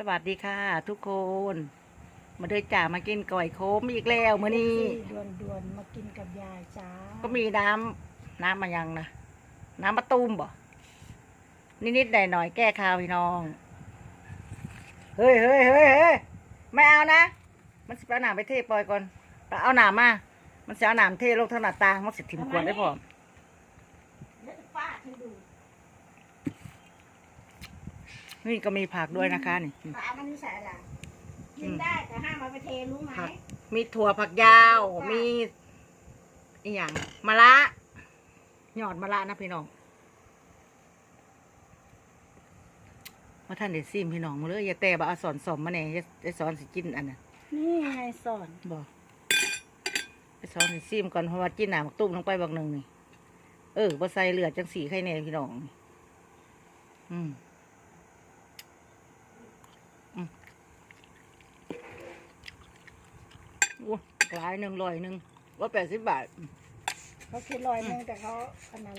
สวัสดีค่ะ ทุกคน มาเดินจ่ามากินก่อยโค้มอีกแล้วมื้อนี้ด่วนด่วนๆมากินกับยายจ้าก็มีน้ำน้ำมายังนะน้ำมะตูมบ่นิดๆหน่อยๆแก้ข่าวพี่น้อง เฮ้ยเฮ้ยเฮ้ยเฮ้ยไม่เอานะ มันสิไปเอาหนามไปเทปล่อยก่อนไปเอาหนามมา มันจะเอาหนามเทลงทางหน้าต่างมันสิถิ่มขวดได้พร้อมเดี๋ยวป้าให้ดู นี่ก็มีผักด้วยนะคะนี่ป้ามันนิสัยอะไรกินได้แต่ห้ามเอาไปเทรู้ไหม ผัก มีถั่วผักยาวมีอีหยังมะระหยอดมะระนะพี่น้องมาท่านเด็ดซิมพี่น้องมาเลยอย่าแต่บ่เอาสอนสมมาแน่อย่าอย่าสอนสิกินอันน่ะนี่ไงสอนบ่ไปสอนสิซิมก่อนเพราะว่ากินหนามักตุ้มลงไปบักหนึ่งนี่เออบ่ใส่เลือดจังสีไข่แน่พี่น้อง อืมอืมโอ้หลายหนึ่งร้อยหนึ่งว่าแปดสิบบาท เขาคิดลอยหนึงแต่เขาอันนั้น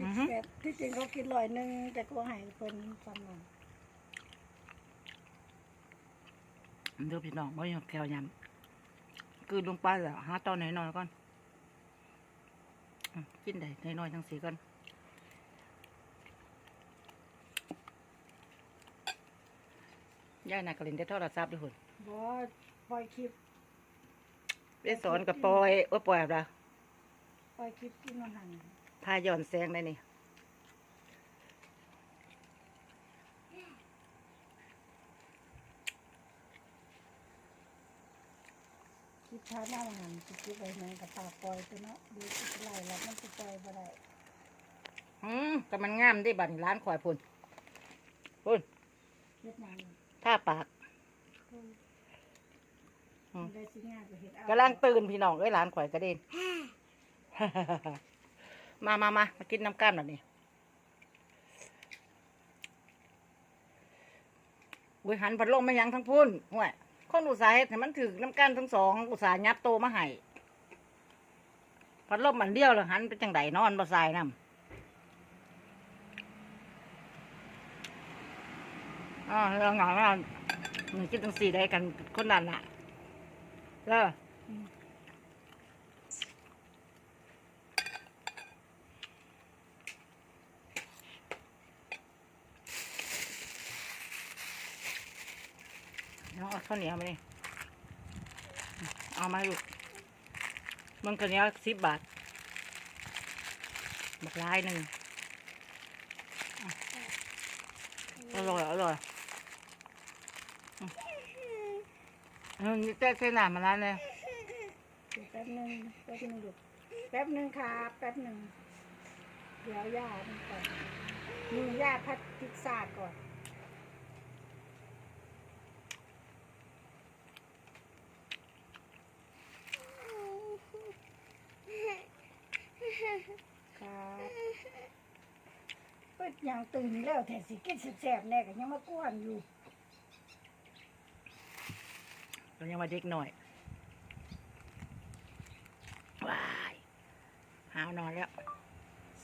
อือฮึแบบที่จริงเขาคิดลอยหนึงแต่ก็ให้คนสำนันเดี๋ยวพี่น้องไม่ยอมแก้วยำคือลงไปแล้วหาตอนไหนนอยๆก่อนอืมกินได้น้อยๆทั้งสีก่อนย่ายน่ะก็เล่นได้โทรศัพท์ด้วยคนบอส ปล่อยคลิปได้สอนกับปอยโอ้ยปอยแบบละปล่อยคลิปกินมันหันพาย้อนแสงได้นี่คลิปช้าหน้ามันหันคลิปไปนั่งกับปากปล่อยตัวเนาะดูคลิปไรแล้วมันจะปล่อยบ่ได้อืมก็มันงามได้บัดนี้ร้านข่อยพุ่นพุ่นเฮ็ดหยังท่าปาก อืมอืม ได้สิงานก็เฮ็ดเอากำลังตื่นพี่น้องเอ้ยร้านข่อยกระเด็น มามามามากินน้ำก้านหน่อยนี่อุ้ยหันพัดลมมายังทั้งพุ่นห่วยคนอุตสาห์เฮ็ดให้มันถึกน้ำก้านทั้งสองอุตสาห์ยับโตมาให้พัดลมมันเดียวเลยหันไปจังไดนอนบ่ใส่น้ำอ๋อเรื่องหนังอะมันกินตั้งสี่ได้กันคนนั้นน่ะแล้วอืมน้องเอาข้าวเหนียวมาดิเอามาลูกมันข้าวเหนียวสิบบาทบักลายหนึ่งอร่อยอร่อยอืมเออนี่เต้เส้นหนามาแล้วเนี่ยเดี๋ยวแป๊บนึงแป๊บนึงลูกแป๊บนึงครับแป๊บนึงเดี๋ยวย่านี่ก่อนมือย่าพัดพิซซ่าก่อนครับเปิดยังตื่นแล้วแต่สิกินแสบๆแน่ก็ยังมากวนอยู่ เรายังมาเด็กหน่อยว้ายหาวนอนแล้ว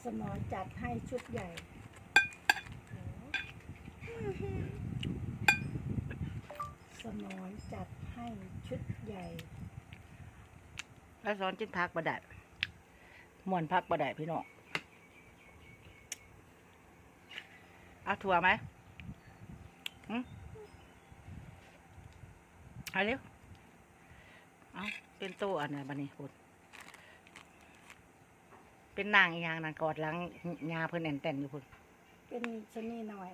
สมอนจัดให้ชุดใหญ่สมอนจัดให้ชุดใหญ่ แล้วสอนกินพักบะได้มวนพักบะได้พี่น้องเอาถั่วไหมอืม เอาเร็วเอาเป็นโตอันไหนบันนี้พุดเป็นนางอีกอย่างนางกอดหลังยาเพิ่นแอนแตนอยู่พุ่นเป็นชะนีหน่อย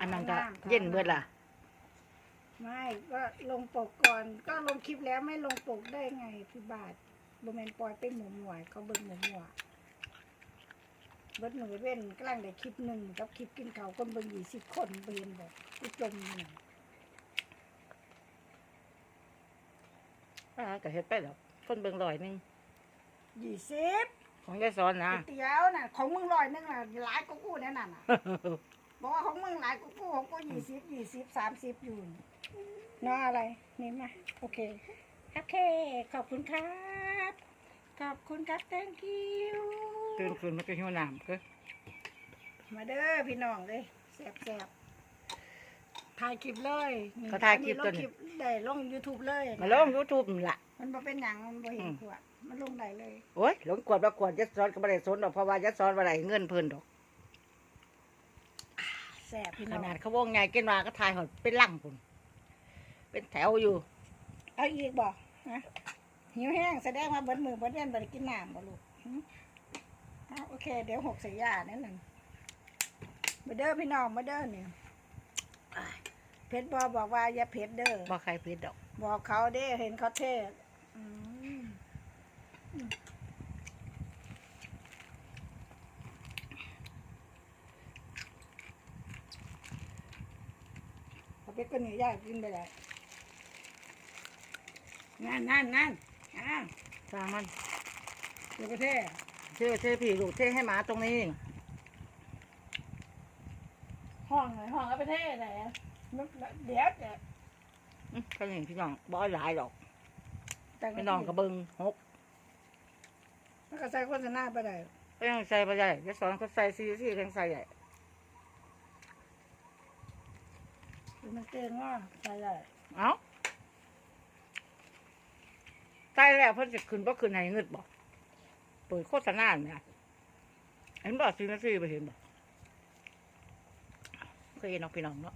อันนั้นก็เย็นเบิดล่ะ ไม่ก็ลงปกก่อนก็ลงคลิปแล้วไม่ลงปกได้ไงพี่บาทบแมนปล่อยไปหมูหมวยเขาเบิ่งหมูหมวย เบิดหนูเว้นกลางได้คลิปหนึ่งกับคลิปกินเขาวคนเบิ่งยี่สิบคนเบิ่งบอกกูจมอยู่น่ะอ่าก็เฮ็ดไปแล้วคนเบิ่งร้อยหนึงยี่สิบของยายสอนนะก๋วยเตี๋ยวน่ะของมึงลอยนึงน่ะหลายกว่ากูแน่น่ะน่ะบอกว่าของมึงหลายกว่ากูของกูยี่สิบยี่สิบสามสิบอยู่เนาะอะไรนี่มาโอเคโอเค ขอบคุณครับ ขอบคุณครับ thank you ตื่นขึ้นมันก็หิวน้ำก็มาเด้อพี่น้องเลยแซ่บแซ่บถ่ายคลิปเลยนี่ก็ถ่ายคลิปอัตัวนนี้ลงคลิปได้ลง YouTube เลยมาลงยูทูบนี่ล่ะ มันบ่เป็นหยังมันบ่เห็อืนมขวดมันลงได้เลย โอ้ยหลงกวดประกวดยัดซ้อนก็ไม่ได้สนดอกเพราะว่ายัดซ้อนว่าไรเงินเพิ่นดอกแซ่บพี่ขน้องนาดเขาวงไงกินมาก็ทายหอดเป็นลังพุ่นเป็นแถวอยู่ เอาอีกบ่ฮะหิวแห้งแสดงว่าเบิดมือเบิดเว้นบ่ได้กินน้ำบ่ลูกหึอ้าว โอเค เดี๋ยวหกใส่ยานั่นน่ะมาเด้อพี่น้องมาเด้อเนี่ยอ้ายเพชรบอบอกว่าอย่าเพชรเด้อบ่ใครผิดดอก บอกเขาเด้เห็นเขาเทศอืมอืมเขาเป็ดก็หนียากกินไปเลยนั่นนั่นนั่นอ้าวสร้างมันเดี๋ยวประเทศ เชื่อเชื่อพี่ลูกเท่ให้หมาตรงนี้ ห้องไหนห้องเอาประเทศไหนอะมันเดี๋ยวเดี๋ยวอื้อก็นี่พี่น้องบ่หลายดอกแต่งพี่น้องก็เบิ่งหกมันก็ใส่โฆษณาไปได้ก็ยังใส่บ่ได้ยัดซ้อนก็ใส่ซีซียังใส่ใหญ่มันเก่งว่าใส่ได้เอ้าใส่แล้วเพิ่นจะขึ้นบ่ขึ้นให้เงินบ่ เปิดโฆษณาเนี่ยเห็นบ่ซีนาซีไปเห็นบ่เคยเห็นน้องพี่น้องเนาะ